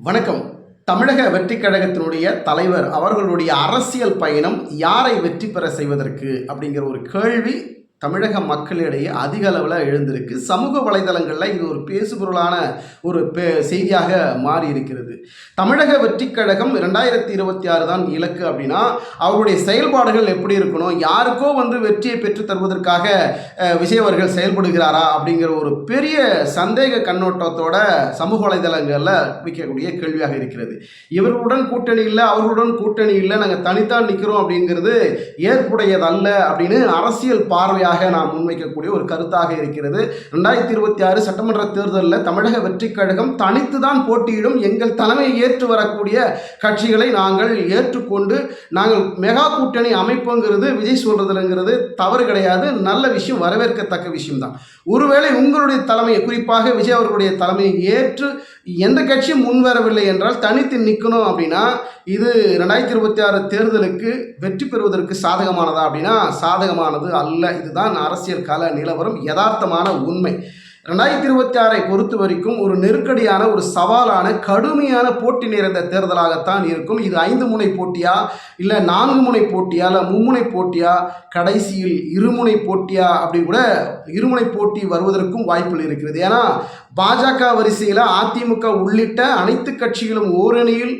வணக்கம். தமிழக வெற்றி கழகத்தினுடைய தலைவர் அவர்களுடைய அரசியல் பயணம் யாரை வெற்றி பெற செய்வதற்கு அப்படிங்கிற ஒரு கேள்வி தமிழக மக்களிடையே அதிக அளவில் எழுந்திருக்கு. சமூக வலைதளங்களில் இது ஒரு பேசுபொருளான ஒரு பே செய்தியாக மாறி இருக்கிறது தமிழக வெற்றிக் கழகம் ரெண்டாயிரத்தி இருபத்தி ஆறு தான் இலக்கு அப்படின்னா அவருடைய செயல்பாடுகள் எப்படி இருக்கணும்? யாருக்கோ வந்து வெற்றியை பெற்று தருவதற்காக அஹ், விஜய் அவர்கள் செயல்படுகிறாரா? அப்படிங்கிற ஒரு பெரிய சந்தேக கண்ணோட்டத்தோட சமூக வலைதளங்களில் வைக்கக்கூடிய கேள்வியாக இருக்கிறது. இவர்களுடன் கூட்டணி இல்லை அவர்களுடன் கூட்டணி இல்லை நாங்கள் தனித்தான் நிற்கிறோம் அப்படிங்கிறது ஏற்புடையதல்ல அப்படின்னு அரசியல் பார்வையாக நாம் முன்வைக்கக்கூடிய ஒரு கருத்தாக இருக்கிறது. ரெண்டாயிரத்தி இருபத்தி ஆறு சட்டமன்ற தேர்தலில் தமிழக வெற்றிக் கழகம் தனித்து தான் போட்டியிடும் எங்கள் தலைமையை ஏற்று வரக்கூடிய கட்சிகளை நாங்கள் ஏற்றுக்கொண்டு நாங்கள் மெகா கூட்டணி அமைப்புங்கிறது விஜய் சொல்றதுங்கிறது தவறு கிடையாது. நல்ல விஷயம் வரவேற்கத்தக்க விஷயம்தான். ஒருவேளை உங்களுடைய தலைமையை குறிப்பாக விஜய் அவர்களுடைய தலைமையை ஏற்று எந்த கட்சியும் முன்வரவில்லை என்றால் தனித்து நிற்கணும் அப்படின்னா இது ரெண்டாயிரத்தி இருபத்தி ஆறு தேர்தலுக்கு வெற்றி பெறுவதற்கு சாதகமானதா அப்படின்னா சாதகமானது அல்ல. இதுதான் அரசியல் கால நிலவரம் யதார்த்தமான உண்மை. ரெண்டாயிரத்தி இருபத்தி ஆறை பொறுத்த வரைக்கும் ஒரு நெருக்கடியான ஒரு சவாலான கடுமையான போட்டி நிறைந்த தேர்தலாகத்தான் இருக்கும். இது ஐந்து முனை போட்டியா இல்லை நான்கு முனை போட்டியா இல்லை மும்முனை போட்டியா கடைசியில் இருமுனை போட்டியா அப்படி கூட இருமுனை போட்டி வருவதற்கும் வாய்ப்புகள் இருக்கிறது. ஏன்னா பாஜக வரிசையில் அதிமுக உள்ளிட்ட அனைத்து கட்சிகளும் ஓரணியில்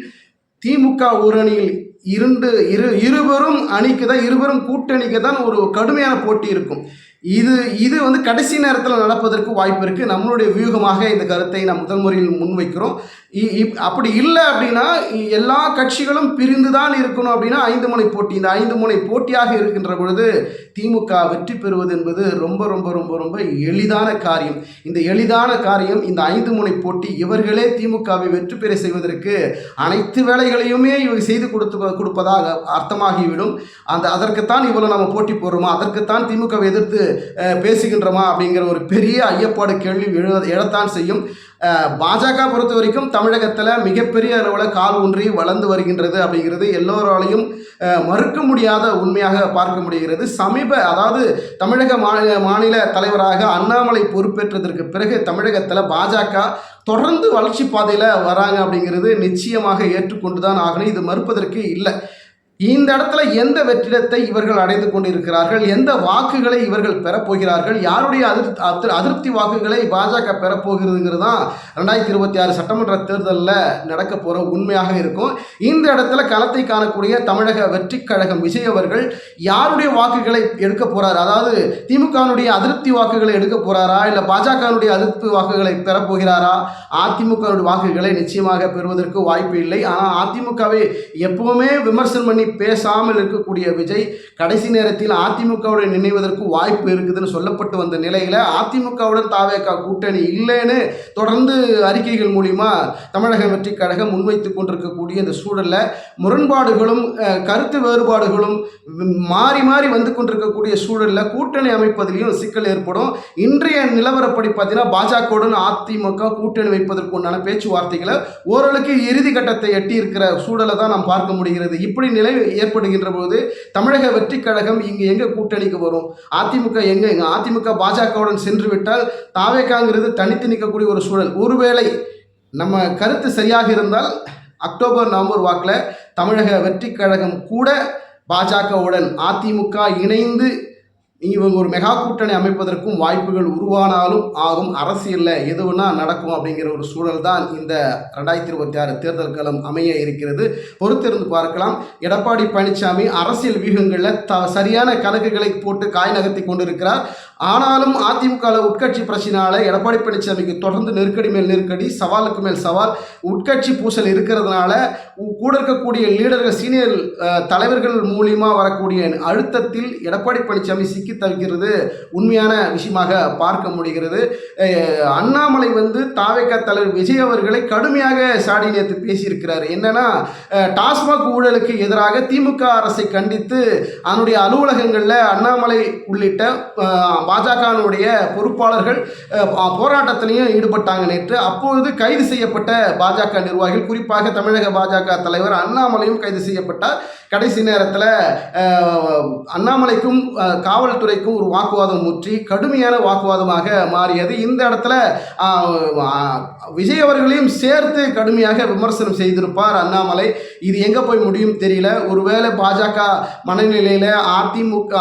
திமுக ஓரணியில் இரண்டு இரு இருவரும் அணிக்கு தான் இருவரும் கூட்டணிக்கு தான் ஒரு கடுமையான போட்டி இருக்கும். இது இது வந்து கடைசி நேரத்தில் நடப்பதற்கு வாய்ப்பு இருக்குது நம்மளுடைய வியூகமாக இந்த கருத்தை நாம் முதல் முறையில் முன்வைக்கிறோம். இ- இப்- அப்படி இல்லை அப்படின்னா எல்லா கட்சிகளும் பிரிந்து தான் இருக்கணும் அப்படின்னா ஐந்து முனை போட்டி. இந்த ஐந்து முனை போட்டியாக இருக்கின்ற பொழுது திமுக வெற்றி பெறுவது என்பது ரொம்ப ரொம்ப ரொம்ப ரொம்ப எளிதான காரியம். இந்த எளிதான காரியம் இந்த ஐந்து முனை போட்டி இவர்களே திமுகவை வெற்றி பெற செய்வதற்கு அனைத்து வேலைகளையுமே இவங்க செய்து கொடுத்து கொடுப்பதாக அர்த்தமாகிவிடும். அந்த அதற்குத்தான் இவ்வளோ நம்ம போட்டி போடுறோமா அதற்குத்தான் திமுகவை எதிர்த்து பேசுகின்றோமா அப்படிங்கிற ஒரு பெரிய ஐயப்பாடு கேள்வி எழு எழத்தான் செய்யும். பாஜக பொறுத்த வரைக்கும் தமிழகத்தில் மிகப்பெரிய அளவில் கால் ஊன்றி வளர்ந்து வருகின்றது அப்படிங்கிறது எல்லோராலையும் மறுக்க முடியாத உண்மையாக பார்க்க முடிகிறது. சமீப அதாவது தமிழக மாநில மாநில தலைவராக அண்ணாமலை பொறுப்பேற்றதற்கு பிறகு தமிழகத்தில் பாஜக தொடர்ந்து வளர்ச்சி பாதையில் வராங்க அப்படிங்கிறது நிச்சயமாக ஏற்றுக்கொண்டு தான் ஆகணும். இது மறுப்பதற்கு இல்லை. இந்த இடத்துல எந்த வெற்றிடத்தை இவர்கள் அடைந்து கொண்டிருக்கிறார்கள்? எந்த வாக்குகளை இவர்கள் பெறப்போகிறார்கள் யாருடைய அதிருப்தி அதிருப்தி வாக்குகளை பாஜக பெறப்போகிறதுங்கிறது தான் ரெண்டாயிரத்தி இருபத்தி ஆறு சட்டமன்ற தேர்தலில் நடக்க போகிற உண்மையாக இருக்கும். இந்த இடத்துல களத்தை காணக்கூடிய தமிழக வெற்றி கழகம் விஜய் அவர்கள் யாருடைய வாக்குகளை எடுக்க போகிறார் அதாவது திமுகனுடைய அதிருப்தி வாக்குகளை எடுக்க போகிறாரா இல்லை பாஜகனுடைய அதிருப்தி வாக்குகளை பெறப்போகிறாரா அதிமுக வாக்குகளை நிச்சயமாக பெறுவதற்கு வாய்ப்பு இல்லை. ஆனால் அதிமுகவை எப்பவுமே விமர்சனம் பண்ணி பேசாமல் இருக்கக்கூடிய விஜய் கடைசி நேரத்தில் அதிமுகவுடன் நினைவதற்கு வாய்ப்பு இருக்குதுன்னு சொல்லப்பட்டு வந்த நிலையில் அதிமுகவுடன் தாவேக்கா கூட்டணி இல்லைன்னு தொடர்ந்து அறிக்கைகள் மூலிமா தமிழக வெற்றி கழகம் முன்வைத்து கொண்டிருக்கக்கூடிய இந்த சூழலில் முரண்பாடுகளும் கருத்து வேறுபாடுகளும் மாறி மாறி வந்து கொண்டிருக்கக்கூடிய சூழலில் கூட்டணி அமைப்பதிலையும் சிக்கல் ஏற்படும். இன்றைய நிலவரப்படி பார்த்தீங்கன்னா பாஜகவுடன் அதிமுக கூட்டணி வைப்பதற்கு உண்டான பேச்சுவார்த்தைகளை ஓரளவுக்கு இறுதி கட்டத்தை எட்டி இருக்கிற சூழலை தான் நாம் பார்க்க முடிகிறது. இப்படி நிலை ஏற்படுகின்ற போது தமிழக வெற்றி கழகம் இங்கு எங்கே கூட்டணிக்கு வரும்? அதிமுக எங்கே? எங்க அதிமுக பாஜகவுடன் சென்று விட்டால் தாவேக்காங்கிறது தனித்து நிற்கக்கூடிய ஒரு சூழல். ஒருவேளை நம்ம கருத்து சரியாக இருந்தால் அக்டோபர் நவம்பர் வாக்கில் தமிழக வெற்றி கழகம் கூட பாஜகவுடன் அதிமுக இணைந்து இவங்க ஒரு மெகா கூட்டணி அமைப்பதற்கும் வாய்ப்புகள் உருவானாலும் ஆகும் அரசியலில் எது நடக்கும் அப்படிங்கிற ஒரு சூழல் தான் இந்த ரெண்டாயிரத்தி இருபத்தி ஆறு தேர்தல் களம் அமைய இருக்கிறது. பொறுத்திருந்து பார்க்கலாம். எடப்பாடி பழனிசாமி அரசியல் வியூகங்களில் த சரியான கணக்குகளை போட்டு காய் நகர்த்தி கொண்டிருக்கிறார். ஆனாலும் அதிமுக உட்கட்சி பிரச்சனையால எடப்பாடி பழனிசாமிக்கு தொடர்ந்து நெருக்கடி மேல் நெருக்கடி சவாலுக்கு மேல் சவால் உட்கட்சி பூசல் இருக்கிறதுனால கூட இருக்கக்கூடிய லீடர்கள் சீனியர் தலைவர்கள் மூலியமாக வரக்கூடிய அழுத்தத்தில் எடப்பாடி பழனிசாமி சிக்கி தவிக்கிறது உண்மையான விஷயமாக பார்க்க முடிகிறது. அண்ணாமலை வந்து தாவேக்கா தலைவர் விஜய் அவர்களை கடுமையாக சாடி நேற்று பேசியிருக்கிறார். என்னன்னா டாஸ்மாக் ஊழலுக்கு எதிராக திமுக அரசை கண்டித்து அதனுடைய அலுவலகங்களில் அண்ணாமலை உள்ளிட்ட பாஜகனுடைய பொறுப்பாளர்கள் போராட்டத்திலையும் ஈடுபட்டாங்க நேற்று. அப்பொழுது கைது செய்யப்பட்ட பாஜக நிர்வாகிகள் குறிப்பாக தமிழக பாஜக தலைவர் அண்ணாமலையும் கைது செய்யப்பட்டார். கடைசி நேரத்தில் அண்ணாமலைக்கும் காவல்துறைக்கும் ஒரு வாக்குவாதம் முற்றி கடுமையான வாக்குவாதமாக மாறியது. இந்த இடத்துல விஜய் அவர்களையும் சேர்த்து கடுமையாக விமர்சனம் செய்திருப்பார் அண்ணாமலை. இது எங்கே போய் முடியும் தெரியல. ஒருவேளை பாஜக மனநிலையில் அதிமுக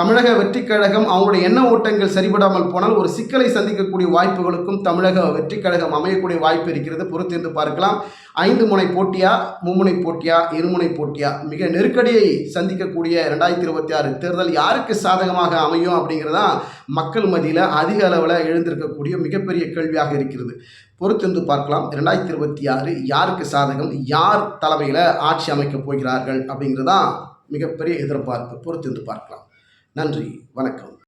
தமிழக வெற்றி கழகம் அவங்களுடைய எண்ண ஓட்டங்கள் சரிபடாமல் போனால் ஒரு சிக்கலை சந்திக்கக்கூடிய வாய்ப்புகளுக்கும் தமிழக வெற்றி கழகம் அமையக்கூடிய வாய்ப்பு இருக்கிறது. பொறுத்திருந்து பார்க்கலாம். ஐந்து முனை போட்டியா மும்முனை போட்டியா இருமுனை போட்டியா? மிக நெருக்கடியை சந்திக்கக்கூடிய ரெண்டாயிரத்தி இருபத்தி ஆறு தேர்தல் யாருக்கு சாதகமாக அமையும் அப்படிங்கிறதா மக்கள் மத்தியில் அதிக அளவில் எழுந்திருக்கக்கூடிய மிகப்பெரிய கேள்வியாக இருக்கிறது. பொறுத்திருந்து பார்க்கலாம். ரெண்டாயிரத்தி இருபத்தி ஆறு யாருக்கு சாதகம் யார் தலைமையில் ஆட்சி அமைக்கப் போகிறார்கள் அப்படிங்கிறதா மிகப்பெரிய எதிர்பார்ப்பு. பொறுத்திருந்து பார்க்கலாம். நன்றி வணக்கம்.